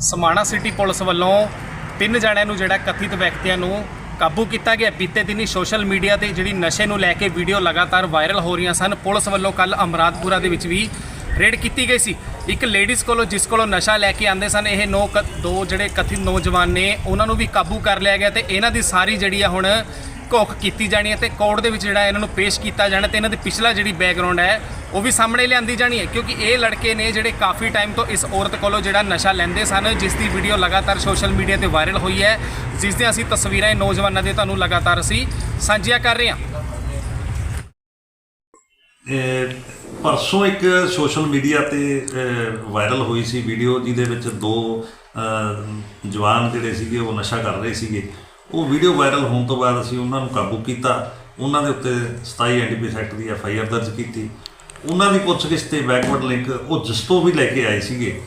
Samana city police ਵੱਲੋਂ ਤਿੰਨ ਜਣਿਆਂ ਨੂੰ ਜਿਹੜਾ ਕਥਿਤ ਵਿਅਕਤੀਆਂ ਨੂੰ ਕਾਬੂ ਕੀਤਾ ਗਿਆ। ਬੀਤੇ ਦਿਨੀ ਸੋਸ਼ਲ ਮੀਡੀਆ ਤੇ ਜਿਹੜੀ ਨਸ਼ੇ ਨੂੰ ਲੈ ਕੇ ਵੀਡੀਓ ਲਗਾਤਾਰ ਵਾਇਰਲ ਹੋ ਰਹੀਆਂ ਸਨ, ਪੁਲਿਸ ਵੱਲੋਂ ਕੱਲ ਅਮਰਾਦਪੁਰਾ ਦੇ ਵਿੱਚ ਵੀ ਰੇਡ ਕੀਤੀ ਗਈ ਸੀ। ਇੱਕ ਲੇਡੀਜ਼ ਕੋਲੋਂ, ਜਿਸ ਕੋਲੋਂ ਨਸ਼ਾ ਲੈ ਕੇ ਆਂਦੇ ਸਨ, ਇਹ ਨੌ ਕ- ਦੋ ਜਿਹੜੇ ਕਥਿਤ ਨੌਜਵਾਨ ਨੇ, ਉਹਨਾਂ ਨੂੰ ਵੀ ਕਾਬੂ ਕਰ ਲਿਆ ਗਿਆ ਤੇ ਇਹਨਾਂ ਦੀ ਸਾਰੀ ਜਿਹੜੀ ਆ ਹੁਣ ਘੋਖ ਕੀਤੀ ਜਾਣੀ ਹੈ ਤੇ ਕੋਰਟ ਦੇ ਵਿੱਚ ਜਿਹੜਾ ਇਹਨਾਂ ਨੂੰ ਪੇਸ਼ ਕੀਤਾ ਜਾਣਾ ਤੇ ਇਹਨਾਂ ਦੀ ਪਿਛਲਾ ਜਿਹੜੀ ਬੈਕਗ੍ਰਾਉਂਡ ਹੈ, ਉਹ ਵੀ ਸਾਹਮਣੇ ਲਿਆਂਦੀ ਜਾਣੀ ਹੈ। ਕਿਉਂਕਿ ਇਹ ਲੜਕੇ ਨੇ ਜਿਹੜੇ ਕਾਫੀ ਟਾਈਮ ਤੋਂ ਇਸ ਔਰਤ ਕੋਲੋਂ ਜਿਹੜਾ ਨਸ਼ਾ ਲੈਂਦੇ ਸਨ, ਜਿਸ ਦੀ ਵੀਡੀਓ ਲਗਾਤਾਰ ਸੋਸ਼ਲ ਮੀਡੀਆ ਤੇ ਵਾਇਰਲ ਹੋਈ ਹੈ, ਜਿਸ ਦੀਆਂ ਅਸੀਂ ਤਸਵੀਰਾਂ ਇਹ ਨੌਜਵਾਨਾਂ ਦੇ ਤੁਹਾਨੂੰ ਲਗਾਤਾਰ ਅਸੀਂ ਸਾਂਝੀਆਂ ਕਰ ਰਹੇ ਹਾਂ। ਪਰਸੋਂ ਇੱਕ ਸੋਸ਼ਲ ਮੀਡੀਆ ਤੇ ਵਾਇਰਲ ਹੋਈ ਸੀ ਵੀਡੀਓ ਜਿਹਦੇ ਵਿੱਚ ਦੋ ਜਵਾਨ ਜਿਹੜੇ ਸੀਗੇ, ਉਹ ਨਸ਼ਾ ਕਰ ਰਹੇ ਸੀਗੇ। ਉਹ ਵੀਡੀਓ ਵਾਇਰਲ ਹੋਣ ਤੋਂ ਬਾਅਦ ਅਸੀਂ ਉਹਨਾਂ ਨੂੰ ਕਾਬੂ ਕੀਤਾ। ਉਹਨਾਂ ਦੇ ਉੱਤੇ 27 ਐਨਡੀਪੀਐਸ ਐਕਟ ਦੀ ਐਫ ਆਈ ਆਰ ਦਰਜ ਕੀਤੀ। ਉਹਨਾਂ ਦੀ ਪੁੱਛਗਿੱਛ ਤੇ ਬੈਕਵਰਡ ਲਿੰਕ ਉਹ ਜਿਸ ਤੋਂ ਵੀ ਲੈ ਕੇ ਆਏ ਸੀਗੇ।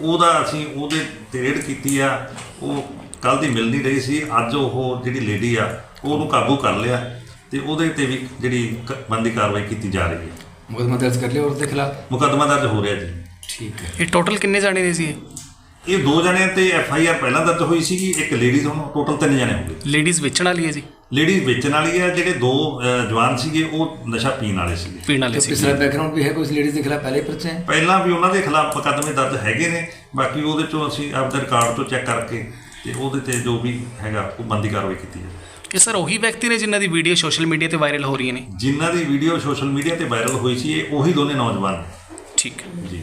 ਉਹਦਾ ਅਸੀਂ ਉਹਦੇ ਤੇ ਰੇਡ ਕੀਤੀ ਆ। ਉਹ ਕੱਲ ਦੀ ਮਿਲ ਨਹੀਂ ਰਹੀ ਸੀ। ਅੱਜ ਉਹ ਜਿਹੜੀ ਲੇਡੀ ਆ ਉਹਨੂੰ ਕਾਬੂ ਕਰ ਲਿਆ ਤੇ ਉਹਦੇ ਤੇ ਵੀ ਜਿਹੜੀ ਬਣਦੀ ਕਾਰਵਾਈ ਕੀਤੀ ਜਾ ਰਹੀ ਹੈ। ਮੁਕੱਦਮਾ ਦਰਜ ਕਰ ਲਿਆ ਔਰਤ ਦੇ ਖਿਲਾਫ? ਮੁਕੱਦਮਾ ਦਰਜ ਹੋ ਰਿਹਾ ਜੀ। ਠੀਕ ਹੈ। ਇਹ ਟੋਟਲ ਕਿੰਨੇ ਜਾਣੇ ਨੇ ਸੀ ਇਹ ਦੋ ਜਣਿਆਂ ਤੇ ਐਫ ਆਈ ਆਰ ਪਹਿਲਾਂ ਦਰਜ ਹੋਈ ਸੀਗੀ ਇੱਕ ਲੇਡੀ ਤੋਂ ਟੋਟਲ ਤਿੰਨ ਜਣੇ ਹੋ ਗਏ ਲੇਡੀਜ਼ ਵੇਚਣ ਵਾਲੀ ਹੈ ਜੀ। ਲੇਡੀ ਵੇਚਣ ਵਾਲੀ ਹੈ ਜਿਹੜੇ ਦੋ ਜਵਾਨ ਸੀਗੇ ਉਹ ਨਸ਼ਾ ਪੀਣ ਵਾਲੇ ਸੀਗੇ। ਪੀਣ ਵਾਲੇ ਤੇ ਸੀ ਪਿਛਲਾ ਬੈਕਗ੍ਰਾਉਂਡ ਵੀ ਹੈ ਕੋਈ ਲੇਡੀਜ਼ ਦੇ ਖਿਲਾਫ ਪਹਿਲੇ ਪਰਚੇ? ਹੈ ਪਹਿਲਾਂ ਵੀ ਉਹਨਾਂ ਦੇ ਖਿਲਾਫ ਮੁਕੱਦਮੇ ਦਰਜ ਹੈਗੇ ਨੇ ਬਾਕੀ ਉਹਦੇ ਚੋਂ ਅਸੀਂ ਆਪਦੇ ਰਿਕਾਰਡ ਤੋਂ ਚੈੱਕ ਕਰਕੇ ਤੇ ਉਹਦੇ ਤੇ ਜੋ ਵੀ ਹੈਗਾ ਉਹ ਬੰਦੀ ਕਾਰਵਾਈ ਕੀਤੀ ਹੈ ਇਹ ਸਰ ਉਹੀ ਵਿਅਕਤੀ ਨੇ ਜਿਨ੍ਹਾਂ ਦੀ ਵੀਡੀਓ ਸੋਸ਼ਲ ਮੀਡੀਆ ਤੇ ਵਾਇਰਲ ਹੋ ਰਹੀਆਂ ਨੇ? ਜਿਨ੍ਹਾਂ ਦੀ ਵੀਡੀਓ ਸੋਸ਼ਲ ਮੀਡੀਆ ਤੇ ਵਾਇਰਲ ਹੋਈ ਸੀ ਇਹ ਉਹੀ ਦੋਨੇ ਨੌਜਵਾਨ ਠੀਕ ਹੈ।